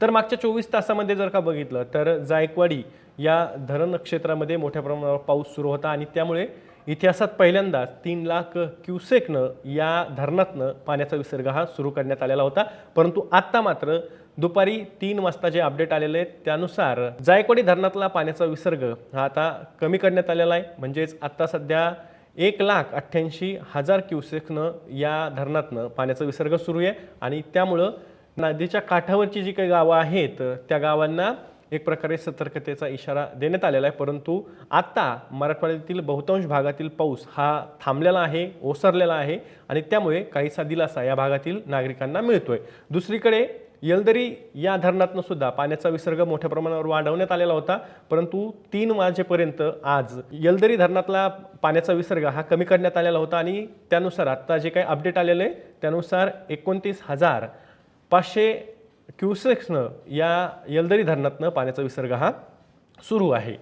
तर मागच्या चोवीस तासामध्ये जर का बघितलं तर जायकवाडी या धरण क्षेत्रामध्ये मोठ्या प्रमाणावर पाऊस सुरू होता आणि त्यामुळे इतिहासात पहिल्यांदाच तीन लाख क्युसेकनं या धरणातनं पाण्याचा विसर्ग हा सुरू करण्यात आलेला होता. परंतु आत्ता मात्र दुपारी तीन वाजता जे अपडेट आलेले आहेत त्यानुसार जायकवाडी धरणातला पाण्याचा विसर्ग हा आता कमी करण्यात आलेला आहे. म्हणजेच आत्ता सध्या एक लाख अठ्ठ्याऐंशी हजार क्युसेकनं या धरणातनं पाण्याचा विसर्ग सुरू आहे आणि त्यामुळं नदीच्या काठावरची जी काही गावं आहेत त्या गावांना एक प्रकारे सतर्कतेचा इशारा देण्यात आलेला आहे. परंतु आत्ता मराठवाड्यातील बहुतांश भागातील पाऊस हा थांबलेला आहे ओसरलेला आहे आणि त्यामुळे काहीसा दिलासा या भागातील नागरिकांना मिळतोय. दुसरीकडे येलदरी या धरणातनं सुद्धा पाण्याचा विसर्ग मोठ्या प्रमाणावर वाढवण्यात आलेला होता. परंतु तीन वाजेपर्यंत आज येलदरी धरणातला पाण्याचा विसर्ग हा कमी करण्यात आलेला होता आणि त्यानुसार आत्ता जे काही अपडेट आलेलं आहे त्यानुसार एकोणतीस हजार पाचशे क्युसेक्सनं या यलदरी धरणातनं पाण्याचा विसर्ग हा सुरू आहे.